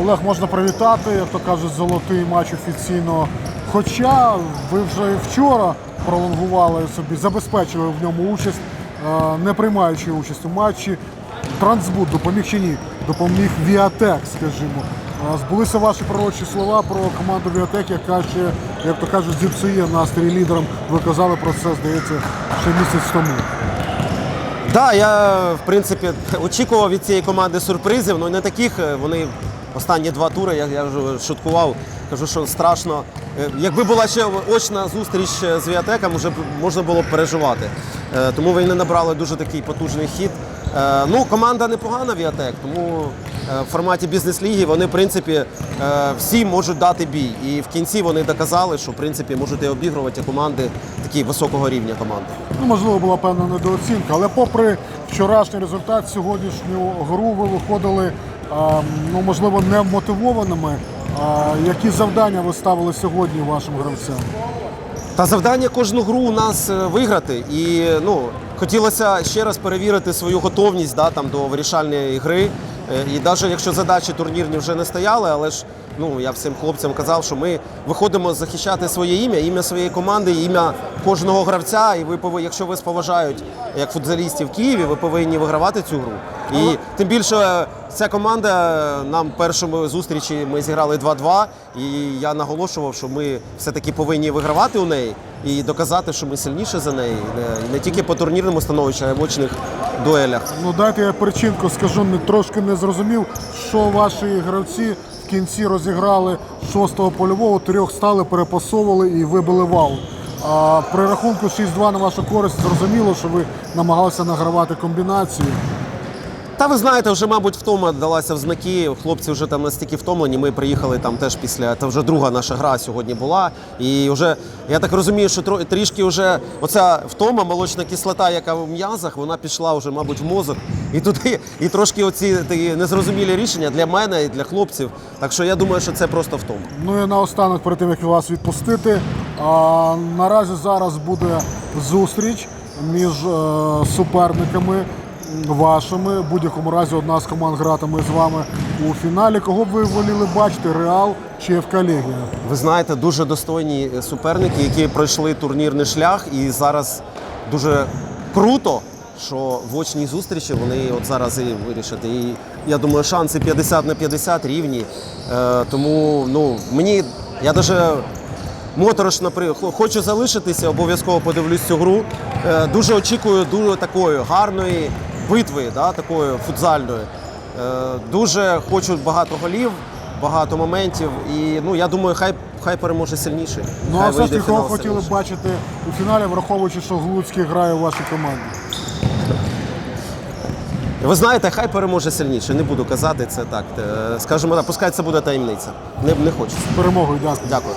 Олег, можна привітати, як то кажуть, золотий матч офіційно. Хоча ви вже вчора пролонгували собі, забезпечили в ньому участь, е, не приймаючи участь у матчі. Трансбуд допоміг чи ні? Допоміг Віатек, скажімо. Е, Збулися ваші пророчі слова про команду Віатек, яка ще, як то кажуть, зіпсує настрій лідерам. Ви казали про це, здається, ще місяць тому. Так, я в принципі очікував від цієї команди сюрпризів, але не таких. Е, Вони останні два тури, я, я вже шуткував, кажу, що страшно. Е, Якби була ще очна зустріч з Віатеком, вже можна було б переживати. Е, Тому вони набрали дуже такий потужний хід. Е, Ну, команда непогана Віатек, тому е, в форматі бізнес-ліги вони, в принципі, е, всі можуть дати бій. І в кінці вони доказали, що в принципі можуть і обігрувати команди такі високого рівня команди. Ну, можливо, була певна недооцінка, але попри вчорашній результат, сьогоднішню гру ви виходили, ну, можливо, не мотивованими. Які завдання ви ставили сьогодні вашим гравцям? Та завдання кожну гру у нас е, виграти. І ну, хотілося ще раз перевірити свою готовність да, там, до вирішальної гри. Е, І навіть якщо задачі турнірні вже не стояли, але ж ну, я всім хлопцям казав, що ми виходимо захищати своє ім'я, ім'я своєї команди, ім'я кожного гравця. І ви повинні, якщо ви поважають як футболістів в Києві, ви повинні вигравати цю гру. І тим більше е, ця команда е, нам в першому зустрічі ми зіграли 2-2, і я наголошував, що ми все-таки повинні вигравати у неї і доказати, що ми сильніші за неї. Не, не тільки по турнірному становищу, а й в очних дуелях. Ну, дайте я причинку скажу, не, трошки не зрозумів, що ваші гравці в кінці розіграли шостого польового, трьох стали, перепасовували і вибили вал. А при рахунку 6-2 на вашу користь зрозуміло, що ви намагалися награвати комбінацію. Та ви знаєте, вже, мабуть, втома далася в знаки. Хлопці вже там настільки втомлені. Ми приїхали там теж після. Це вже друга наша гра сьогодні була. І вже я так розумію, що трішки вже оця втома, молочна кислота, яка в м'язах, вона пішла вже, мабуть, в мозок. І туди, і трошки оці такі незрозумілі рішення для мене і для хлопців. Так що я думаю, що це просто втома. Ну і наостанок, перед тим як вас відпустити. Наразі зараз буде зустріч між е, суперниками вашими. В будь-якому разі одна з команд гратиме з вами у фіналі. Кого б ви воліли бачити? Реал чи ФК Легія? Ви знаєте, дуже достойні суперники, які пройшли турнірний шлях, і зараз дуже круто, що в очній зустрічі вони от зараз і вирішать. І я думаю, шанси 50 на 50 рівні. Е, тому ну, мені я даже моторошно при хочу залишитися, обов'язково подивлюсь цю гру. Е, дуже очікую дуже такої гарної битви, да, такої футзальної. Е, дуже хочу багато голів багато моментів. І ну я думаю, хай хай переможе сильніший. Ну хай а все ж таки кого хотіли б бачити у фіналі, враховуючи, що Глуцький грає у вашій команді. Ви знаєте, хай переможе сильніше. Не буду казати це так. Е, Скажімо, так, пускай це буде таємниця. Не, не хочеться. З перемогою, дякую. Дякую.